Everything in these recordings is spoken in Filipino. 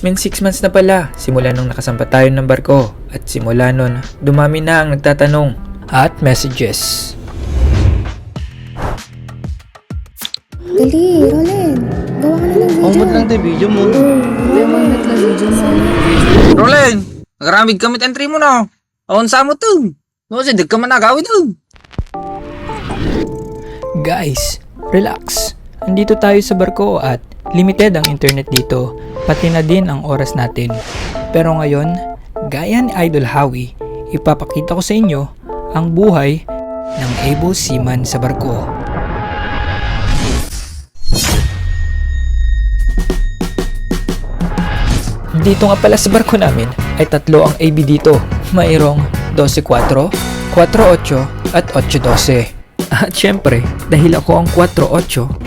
been 6 months na pala simula nung nakasampa tayo ng barko at simula nun dumami na ang nagtatanong at messages. Dali, Roland. Gawa ka na ng video. Umot lang tayo video mo. Roland, nagaramid kamit entry mo na. Awan sa mo to. No, kasi di ka man nagawin to. Guys, relax. Andito tayo sa barko at limited ang internet dito, pati na din ang oras natin. Pero ngayon, gaya ni Idol Howie, ipapakita ko sa inyo ang buhay ng able seaman sa barko. Dito nga pala sa barko namin ay tatlo ang AB dito. Mayroong 12-4, 4-8 at 8-12. At syempre, dahil ako ang 4-8,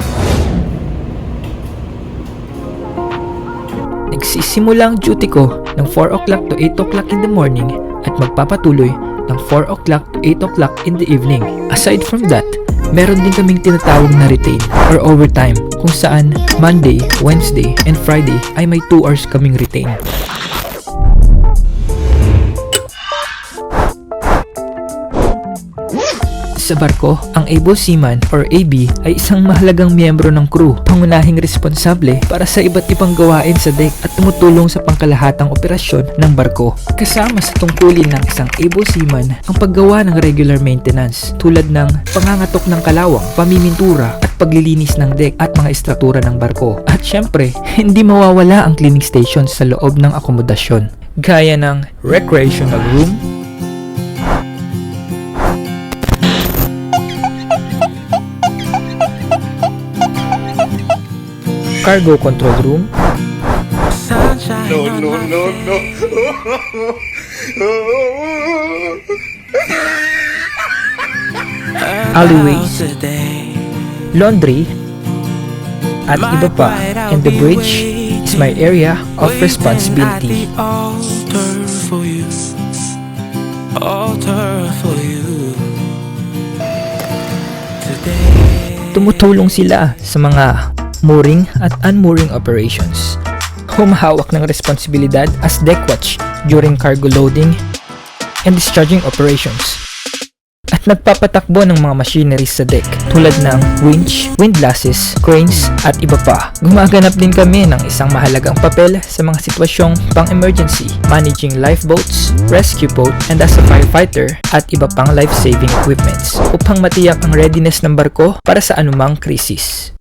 nagsisimula ang duty ko ng 4 o'clock to 8 o'clock in the morning at magpapatuloy ng 4 o'clock to 8 o'clock in the evening. Aside from that, meron din kaming tinatawag na retain or overtime kung saan Monday, Wednesday, and Friday ay may 2 hours kaming retain. Sa barko, ang able seaman or AB ay isang mahalagang miyembro ng crew, pangunahing responsable para sa iba't ibang gawain sa deck at tumutulong sa pangkalahatang operasyon ng barko. Kasama sa tungkulin ng isang able seaman ang paggawa ng regular maintenance tulad ng pangangatok ng kalawang, pamimintura at paglilinis ng deck at mga estruktura ng barko. At syempre, hindi mawawala ang cleaning station sa loob ng akomodasyon gaya ng recreational room, cargo control room, No, no, no, no. alleyways, laundry, at iba pa. And the bridge is my area of responsibility. Altar for you. Altar for you. Today. Tumutulong sila sa mga mooring at unmooring operations. Humahawak ng responsibilidad as deck watch during cargo loading and discharging operations. At nagpapatakbo ng mga machineries sa deck tulad ng winch, windlasses, cranes at iba pa. Gumaganap din kami ng isang mahalagang papel sa mga sitwasyong pang-emergency, managing lifeboats, rescue boat, and as a firefighter at iba pang life-saving equipments upang matiyak ang readiness ng barko para sa anumang krisis.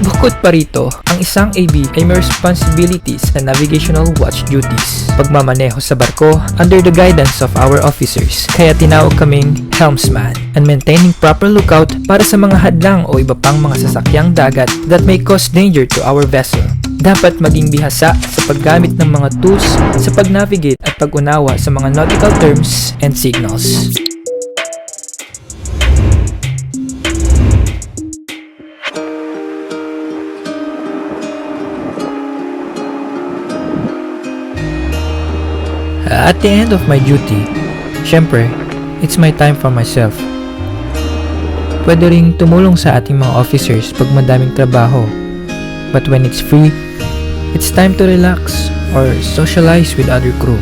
Bukod pa rito, ang isang AB ay may responsibilities na navigational watch duties. Pagmamaneho sa barko under the guidance of our officers, kaya tinawag kaming helmsman and maintaining proper lookout para sa mga hadlang o iba pang mga sasakyang dagat that may cause danger to our vessel. Dapat maging bihasa sa paggamit ng mga tools sa pag-navigate at pag-unawa sa mga nautical terms and signals. At the end of my duty, syempre, it's my time for myself. Pwede ring tumulong sa ating mga officers pag madaming trabaho. But when it's free, it's time to relax or socialize with other crew.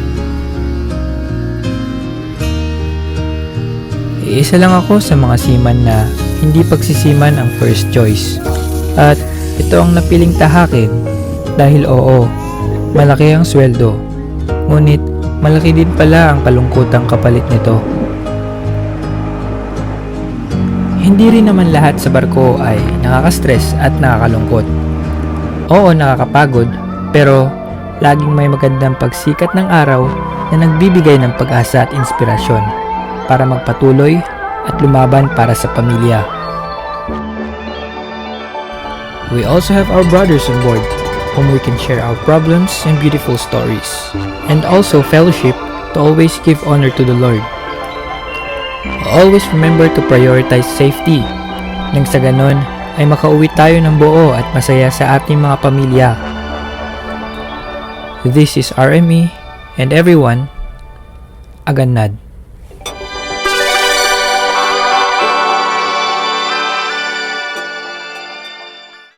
Iisa lang ako sa mga seaman na hindi pagsisiman ang first choice. At ito ang napiling tahakin dahil oo, malaki ang sweldo. Ngunit malaki din pala ang kalungkutang kapalit nito. Hindi rin naman lahat sa barko ay nakaka-stress at nakakalungkot. Oo, nakakapagod, pero laging may magandang pagsikat ng araw na nagbibigay ng pag-asa at inspirasyon para magpatuloy at lumaban para sa pamilya. We also have our brothers on board whom we can share our problems and beautiful stories. And also fellowship to always give honor to the Lord. Always remember to prioritize safety. Nang sa ganon, ay makauwi tayo ng buo at masaya sa ating mga pamilya. This is RME and everyone, Agannad.